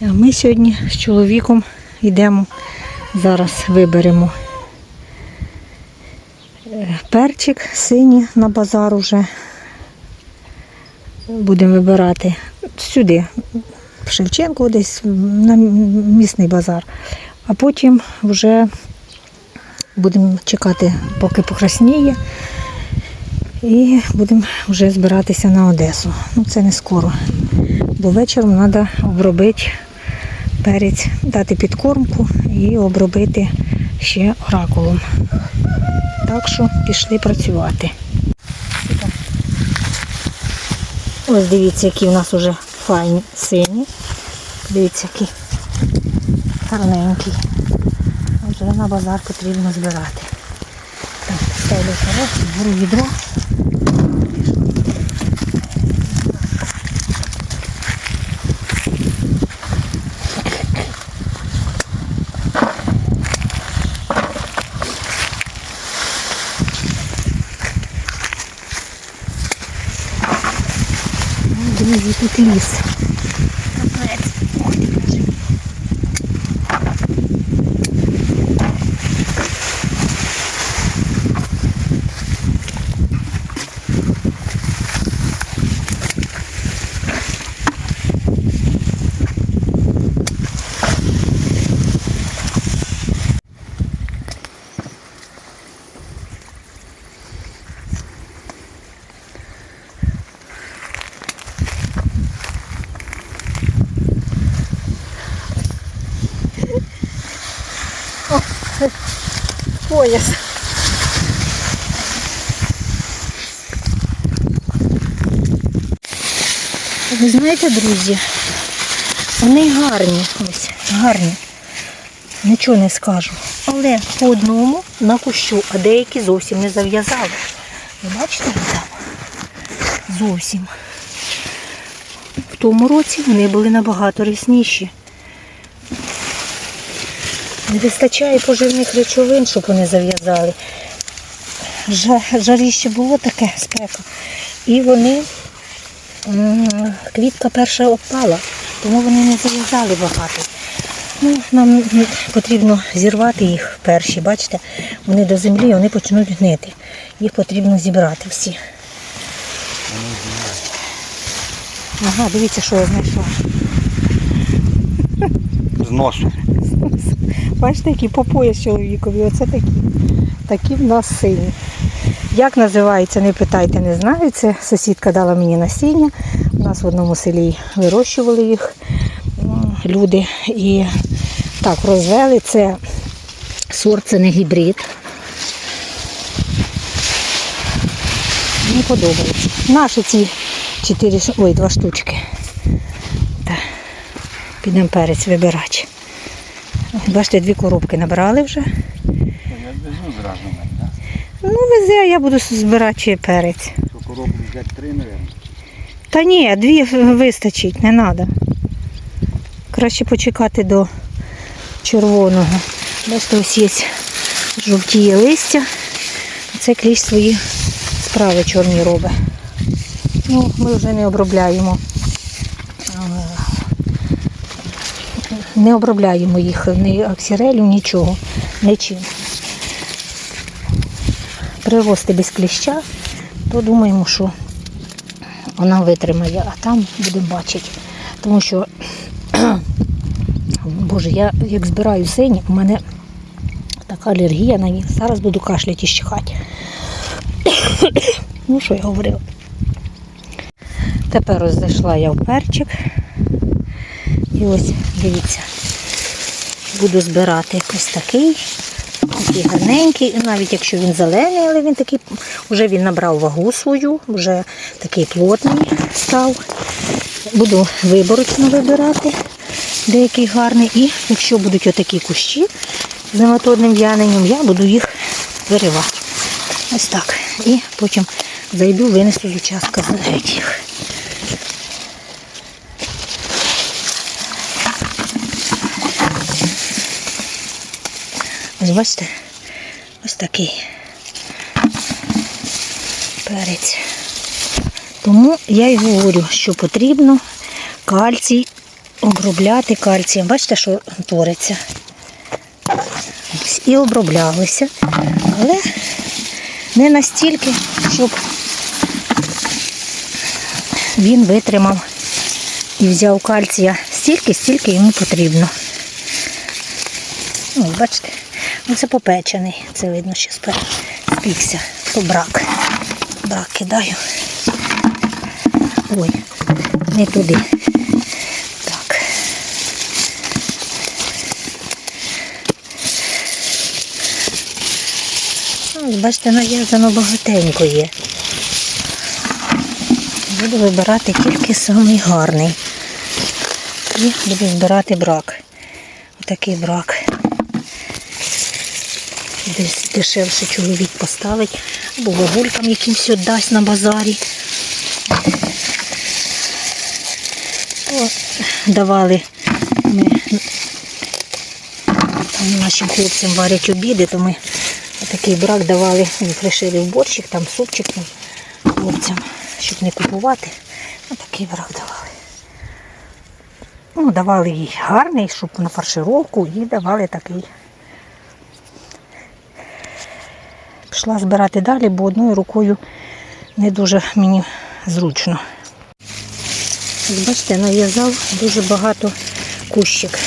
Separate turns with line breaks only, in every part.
Ми сьогодні з чоловіком йдемо, зараз виберемо е, перчик синій на базар уже. Будемо вибирати сюди, в Шевченко, десь на місний базар. А потім вже будемо чекати, поки покрасніє. І будемо вже збиратися на Одесу. Ну це не скоро. Бо вечором треба обробити перець, дати підкормку і обробити ще оракулом. Так що пішли працювати. Ось дивіться, які в нас вже файні сині. Дивіться, який гарненький. Вже на базар потрібно збирати. Так, ставлю коров, беру відро. Друзі, тут ліс. Пояс. Ви знаєте, друзі, вони гарні, ось, гарні. Нічого не скажу. Але по одному на кущу, а деякі зовсім не зав'язали. Ви бачите там? Зовсім. В тому році вони були набагато рясніші. Не вистачає поживних речовин, щоб вони зав'язали. Жаріще було таке спека. І вони, квітка перша опала, тому вони не зав'язали багато. Ну, нам потрібно зірвати їх перші, бачите, вони до землі, вони почнуть гнити. Їх потрібно зібрати всі. Ага, дивіться, що я знайшла.
З носу.
Бачите, які по пояс чоловікові. Оце такі. Такі в нас сині. Як називається, не питайте, не знаю. Це сусідка дала мені насіння. У нас в одному селі вирощували їх люди. І так, розвели. Це сорт, це не гібрид. Мені подобається. Наші ці чотири, ой, два штучки. Підемо перець вибирати. Бачите, дві коробки набрали вже.
Я везу зразу да?
Ну, везе, а я буду збирати чи перець.
Що коробку взяти три, мабуть.
Та ні, дві вистачить, не треба. Краще почекати до червоного. Бачите, ось є жовтіє листя. Це кліщ свої справи чорні робить. Ну, ми вже не обробляємо. Не обробляємо їх ні аксірелю, нічого, нічим. Прирости без кліща, то думаємо, що вона витримає, а там будемо бачити. Тому що, боже, я як збираю сині, у мене така алергія на них. Зараз буду кашляти і щихати. ну, що я говорила. Тепер ось зайшла я в перчик. І ось, дивіться, буду збирати ось такий. Такий гарненький, навіть якщо він зелений, але він такий, вже він набрав вагу свою, вже такий плотний став. Буду виборочно вибирати, деякий гарний. І якщо будуть отакі кущі з нематодним в'яненням, я буду їх виривати. Ось так. І потім зайду, винесу з участка навіть їх. Бачите, ось такий перець. Тому я й говорю, що потрібно кальцій обробляти кальцієм. Бачите, що твориться. І оброблялися. Але не настільки, щоб він витримав і взяв кальція стільки, стільки йому потрібно. Ось, бачите, оце попечений. Це видно, що спікся. То брак. Брак кидаю. Ой, не туди. Так. Ось, бачите, нав'язано багатенько є. Буду вибирати тільки самий гарний. І буду збирати брак. Отакий брак. Десь дешевше чоловік поставить, або вагулькам якимсь віддасть на базарі. Давали ми там нашим хлопцям варять обіди, то ми такий брак давали, пришили в борщик, там супчик там, хлопцям, щоб не купувати. Ну, такий брак давали. Ну, давали їй гарний, щоб на фаршировку, і давали такий. Пішла збирати далі, бо одною рукою не дуже мені зручно. Бачите, нав'язав дуже багато кущик.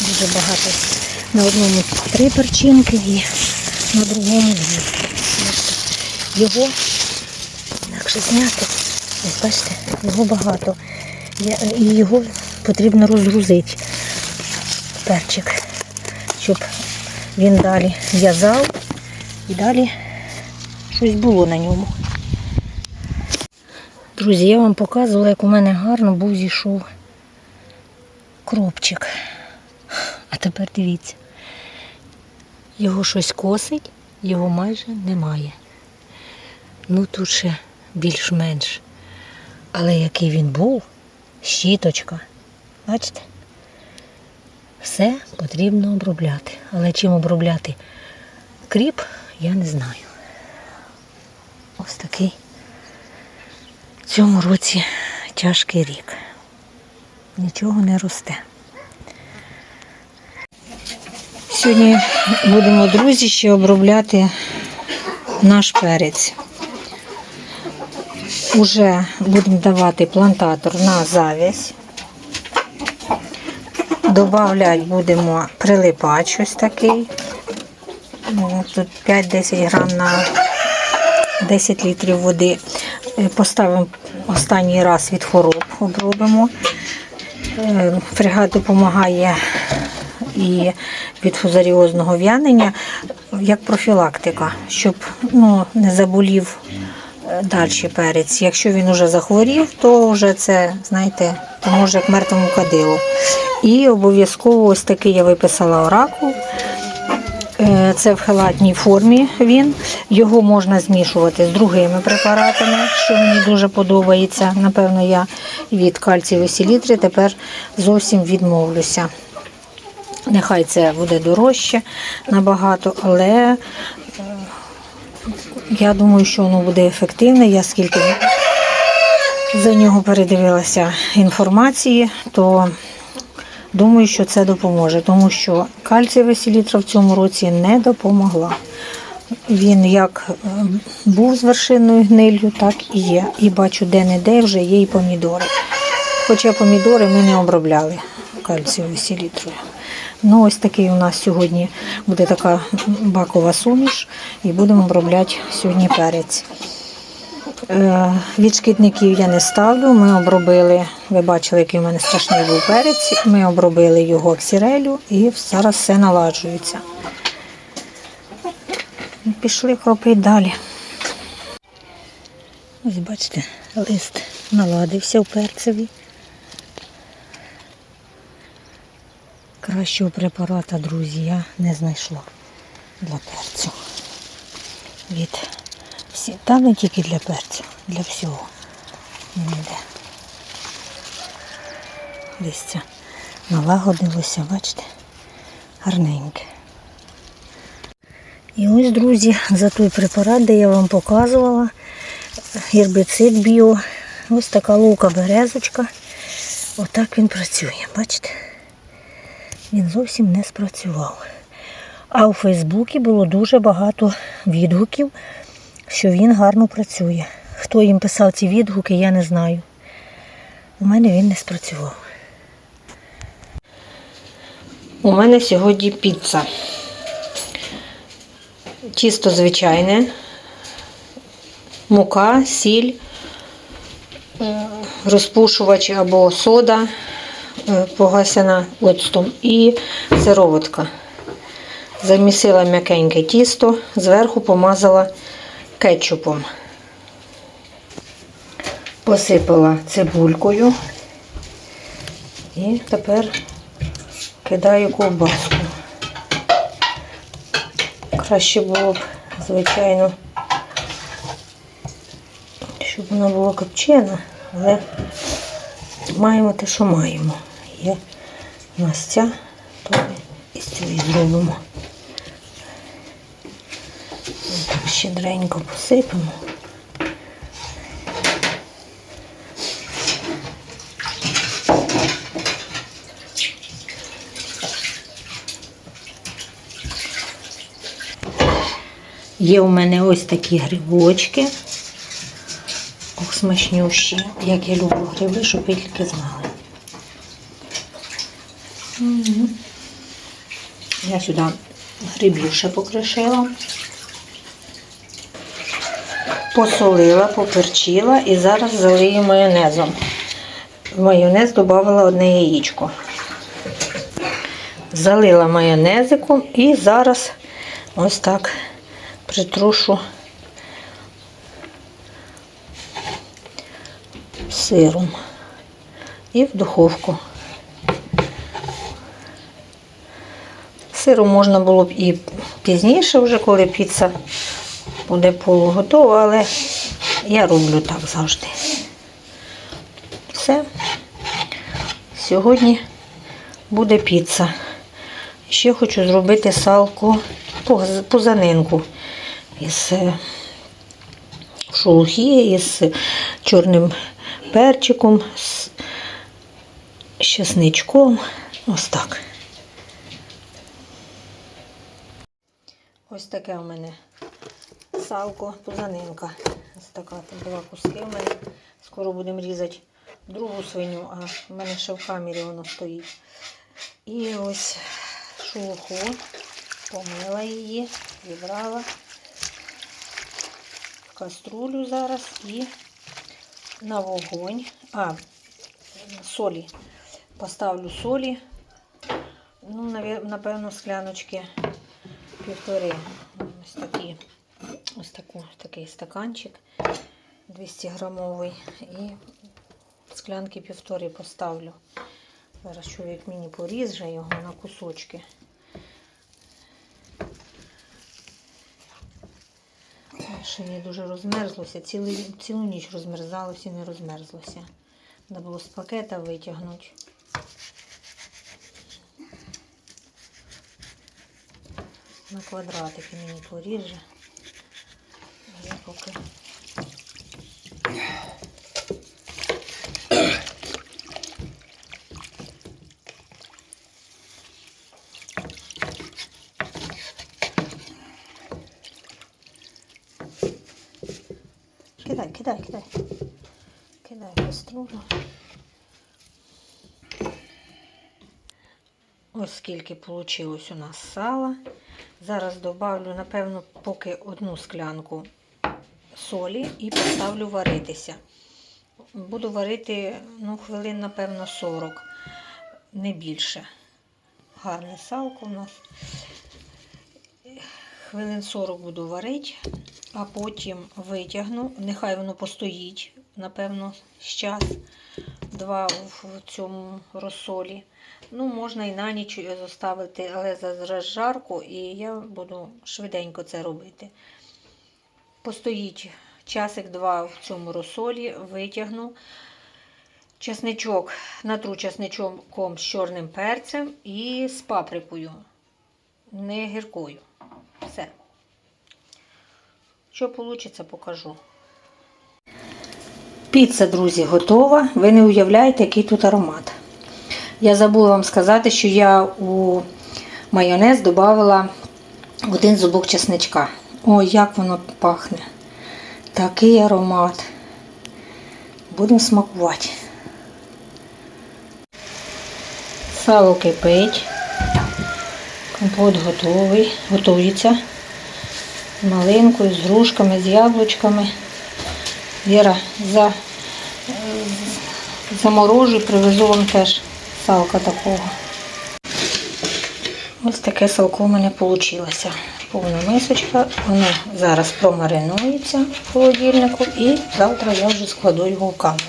Дуже багато. На одному три перчинки і на другому дві. Його інакше зняти. Ось бачите, його багато. І його потрібно розгрузити. Перчик, щоб він далі в'язав і далі щось було на ньому. Друзі, я вам показувала, як у мене гарно був зійшов кропчик. А тепер дивіться. Його щось косить, його майже немає. Ну тут ще більш-менш. Але який він був, щіточка. Бачите? Все потрібно обробляти. Але чим обробляти кріп, я не знаю. Ось такий в цьому році тяжкий рік. Нічого не росте. Сьогодні будемо, друзі, ще обробляти наш перець. Уже будемо давати плантатор на завязь. Добавляти будемо прилипач ось такий. Тут 5-10 грам на 10 літрів води. Е, Поставимо останній раз від хвороб, обробимо. Е, Фрегат допомагає і від фузаріозного в'янення як профілактика, щоб ну, не заболів далі перець. Якщо він вже захворів, то вже це, знаєте, то може як мертвому кадилу. І обов'язково ось такий я виписала оракул. Е, Це в халатній формі він. Його можна змішувати з другими препаратами, що мені дуже подобається. Напевно, я від кальцію селітри тепер зовсім відмовлюся. Нехай це буде дорожче набагато, але е, я думаю, що воно буде ефективне. Я скільки за нього передивилася інформації, то думаю, що це допоможе, тому що кальцієва селітра в цьому році не допомогла. Він як е, був з вершинною гниллю, так і є. І бачу, де-не-де вже є і помідори. Хоча помідори ми не обробляли кальцієвою селітрою. Ну, ось такий у нас сьогодні буде така бакова суміш, і будемо обробляти сьогодні перець. Е, Від шкідників я не ставлю. Ми обробили, ви бачили, який у мене страшний був перець. Ми обробили його аксірелю і зараз все наладжується. Пішли кропити далі. Ось бачите, лист наладився в перцеві. Кращого препарата, друзі, я не знайшла для перцю. Від всі, та не тільки для перцю, для всього. Ніде. Листя налагодилося, бачите, гарненьке. І ось, друзі, за той препарат, де я вам показувала, гербіцид біо. Ось така лука березочка. Отак він працює, бачите? Він зовсім не спрацював. А у Фейсбуці було дуже багато відгуків, що він гарно працює. Хто їм писав ці відгуки, я не знаю. У мене він не спрацював. У мене сьогодні піца. Тісто звичайне, мука, сіль, е, розпушувач або сода е, погасена оцтом і сироватка. Замісила м'якеньке тісто, зверху помазала кетчупом. Посипала цибулькою і тепер кидаю ковбаску. Краще було б, звичайно, щоб вона була копчена, але маємо те, що маємо. Є у нас ця, то і з цієї зробимо. Так, щедренько посипемо. Є у мене ось такі грибочки. Ох, смачнющі. Як я люблю гриби, щоб ви тільки знали. Я сюди грибів ще покришила. Посолила, поперчила і зараз залию майонезом. В майонез додала одне яєчко. Залила майонезиком і зараз ось так притрушу сиром і в духовку. Сиру можна було б і пізніше, вже коли піца буде полуготова, але я роблю так завжди. Все. Сьогодні буде піца. Ще хочу зробити салку поз- позанинку із е, шелухи, із чорним перчиком, з чесничком. Ось так. Ось таке у мене салко, позанинка. Ось така там була куски у мене. Скоро будемо різати другу свиню, а в мене ще в камері воно стоїть. І ось шелуху, помила її, зібрала в каструлю зараз і на вогонь. А, солі. Поставлю солі. Ну, напевно, скляночки півтори. Ось такі. Ось таку, такий стаканчик 200 грамовий. І склянки півтори поставлю. Зараз чоловік мені поріже його на кусочки. Ще не дуже розмерзлося. Цілу, цілу ніч розмерзалося і не розмерзлося. Треба було з пакета витягнути. На квадратики мені поріже. Я поки Кидай, кидай, кидай. Кидай каструлю. Ось скільки вийшло у нас сала. Зараз добавлю, напевно, поки одну склянку солі і поставлю варитися. Буду варити, ну, хвилин, напевно, 40, не більше. Гарне салко у нас. Хвилин 40 буду варити, а потім витягну. Нехай воно постоїть, напевно, з час, два в цьому розсолі. Ну, можна і на ніч його заставити, але зараз жарко, і я буду швиденько це робити. Постоїть часик-два в цьому розсолі, витягну. Чесничок, натру чесничком з чорним перцем і з паприкою, не гіркою. Все. Що вийде, покажу. Піца, друзі, готова. Ви не уявляєте, який тут аромат. Я забула вам сказати, що я у майонез додавала один зубок чесничка. Ой, як воно пахне. Такий аромат. Будемо смакувати. Сало кипить. Компот готовий. Готується. З малинкою, з грушками, з яблучками. Віра, за, заморожу, привезу вам теж салка такого. Ось таке салко у мене вийшло. Повна мисочка. Воно зараз промаринується в холодильнику і завтра я вже складу його в камеру.